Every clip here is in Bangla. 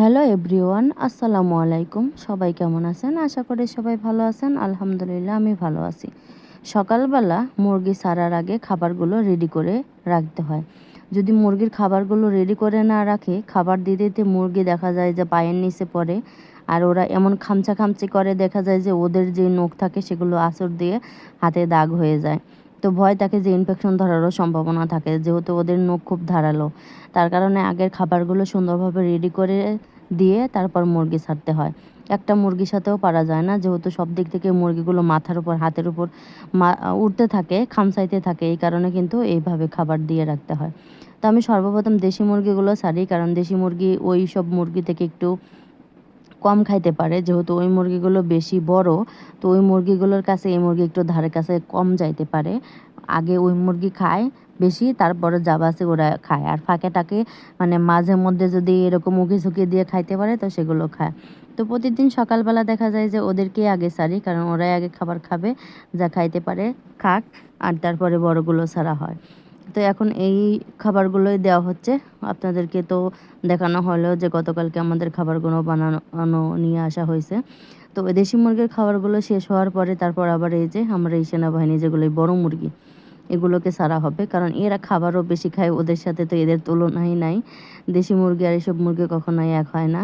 হ্যালো এভরিওয়ান, আসসালামু আলাইকুম। সবাই কেমন আছেন? আশা করি সবাই ভালো আছেন। আলহামদুলিল্লাহ, আমি ভালো আছি। সকালবেলা মুরগি সারার আগে খাবারগুলো রেডি করে রাখতে হয়। যদি মুরগির খাবারগুলো রেডি করে না রাখে, খাবার দিতে দিতে মুরগি দেখা যায় যে পায়ের নিচে পড়ে। আর ওরা এমন খামচা খামচি করে, দেখা যায় যে ওদের যে নখ থাকে, সেগুলো আঁচড় দিয়ে হাতে দাগ হয়ে যায়। তো ভয় থাকে যে ইনফেকশন ধরারও সম্ভাবনা থাকে, যেহেতু ওদের নখ খুব ধারালো। তার কারণে আগের খাবারগুলো সুন্দরভাবে রেডি করে দিয়ে তারপর মুরগি ছাড়তে হয়। একটা মুরগির সাথেও পারা যায় না, যেহেতু সব দিক থেকে মুরগিগুলো মাথার উপর, হাতের উপর উঠতে থাকে খামসাইতে থাকে, এই কারণে কিন্তু এইভাবে খাবার দিয়ে রাখতে হয়। তো আমি সর্বপ্রথম দেশি মুরগিগুলো ছাড়ি, কারণ দেশি মুরগি, ওই সব মুরগি থেকে একটু কম খাইতে পারে। যেহেতু ওই মুরগিগুলো বেশি বড়, তো ওই মুরগিগুলোর কাছে এই মুরগি একটু ধারে কাছে কম যাইতে পারে। আগে ওই মুরগি খায় বেশি, তারপরে আছে ওরা খায়। আর ফাঁকে টাকে মানে মাঝে মধ্যে যদি এরকম মুখে ঝুঁকি দিয়ে খাইতে পারে, তো সেগুলো খায়। তো প্রতিদিন সকালবেলা দেখা যায় যে ওদেরকে আগে সারি, কারণ ওরাই আগে খাবার খাবে, যা খাইতে পারে, খাক, আর তারপরে বড়গুলো ছাড়া হয়। তো এখন এই খাবারগুলোই দেওয়া হচ্ছে। আপনাদেরকে তো দেখানো হলো যে গতকালকে আমাদের খাবারগুলো বানানো নিয়ে আসা হয়েছে। তো দেশি মুরগির খাবারগুলো শেষ হওয়ার পরে তারপর আবার এই যে আমরা এই সেনাবাহিনী যেগুলো বড় মুরগি এগুলোকে সারা হবে। কারণ এরা খাবারও বেশি খায়, ওদের সাথে তো এদের তুলনাই নাই। দেশি মুরগি আর এসব মুরগি কখনোই এক হয় না।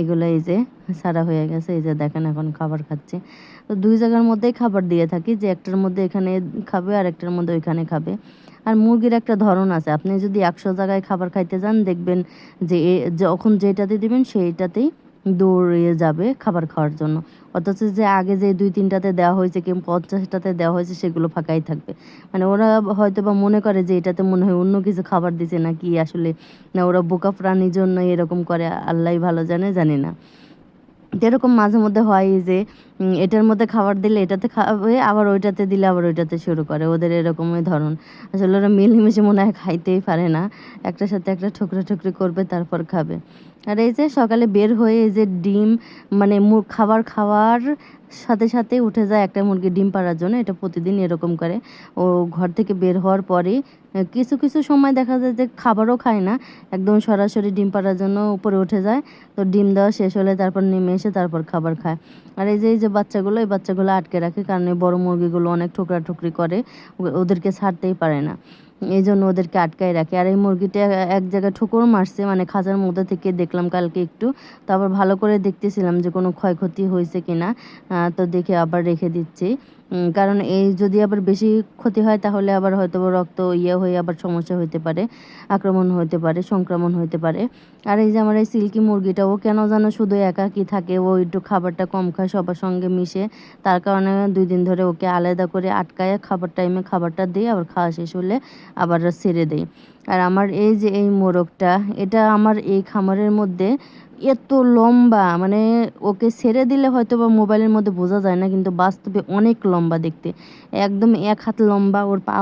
এগুলো এই যে সারা হয়ে গেছে, এই যে দেখেন এখন খাবার খাচ্ছে। তো দুই জায়গার মধ্যেই খাবার দিয়ে থাকি, যে একটার মধ্যে এখানে খাবে আর একটার মধ্যে ওইখানে খাবে। আর মুরগির একটা ধরন আছে, আপনি যদি একশো জায়গায় খাবার খাইতে যান, দেখবেন যে যখন যেটাতে দিবেন, সেইটাতেই দৌড়িয়ে যাবে খাবার খাওয়ার জন্য। অথচ যে আগে যে দুই তিনটাতে দেওয়া হয়েছে কিংবা পঞ্চাশটাতে দেওয়া হয়েছে সেগুলো ফাঁকাই থাকবে। মানে ওরা হয়তো বা মনে করে যে এটাতে মনে হয় অন্য কিছু খাবার দিছে না কি আসলে, না ওরা বোকা প্রাণীর জন্য এরকম করে আল্লাহ ভালো জানে, জানি না। এরকম মাঝে মধ্যে হয় যে এটার মধ্যে খাবার দিলে এটাতে খাবে, আবার ওইটাতে দিলে আবার ওইটাতে শুরু করে। ওদের এরকমই ধরন। আসলে ওরা মিলেমিশে মনে হয় খাইতেই পারে না। একটার সাথে একটা ঠুকরা ঠুকরি করবে, তারপর খাবে। আর এই যে সকালে বের হয়ে এই যে ডিম মানে খাবার খাওয়ার সাথে সাথে উঠে যায় একটা মুরগি ডিম পাড়ার জন্য, এটা প্রতিদিন এরকম করে। ও ঘর থেকে বের হওয়ার পরে কিছু কিছু সময় দেখা যায় যে খাবারও খায় না। একদম সরাসরি ডিম পাড়ার জন্য উপরে উঠে যায়, তো ডিম দেওয়া শেষ হলে তারপর নেমে এসে তারপর খাবার খায়। আর এই যে এই যে বাচ্চাগুলো, এই বাচ্চাগুলো আটকে রাখে, কারণ এই বড়ো মুরগিগুলো অনেক ঠোকরা ঠুকরি করে ওদেরকে ছাড়তেই পারে না। এই জন্য ওদেরকে আটকায় রাখে। আর এই মুরগিটা এক জায়গায় ঠোকর মারছে মানে খাঁচার মধ্যে থেকে দেখলাম কালকে একটু। তারপর ভালো করে দেখতেছিলাম যে কোনো ক্ষয়ক্ষতি হয়েছে কিনা। তো দেখে আবার রেখে দিচ্ছি। কারণ এই যদি আবার বেশি ক্ষতি হয়, তাহলে আবার হয়তো রক্ত ইয়ে হয়ে আবার সমস্যা হতে পারে, আক্রমণ হতে পারে, সংক্রমণ হতে পারে। আর এই যে আমার এই সিল্কি মুরগিটা ও কেন যেন শুধু একাকি থাকে, ও একটু খাবারটা কম খায়, সবার সঙ্গে মিশে, তার কারণে দুই দিন ধরে ওকে আলাদা করে আটকায়, খাবার টাইমে খাবারটা দিই, আবার খাওয়া শেষ হলে আবার ছেড়ে দেই। আর আমার এই যে এই মোরগটা, এটা আমার এই খামারের মধ্যে এত লম্বা মানে ওকে ছেড়ে দিলে হয়তো বা মোবাইলের মধ্যে বোঝা যায় না, কিন্তু বাস্তবে অনেক লম্বা দেখতে। একদম এক হাত লম্বা, ওর পা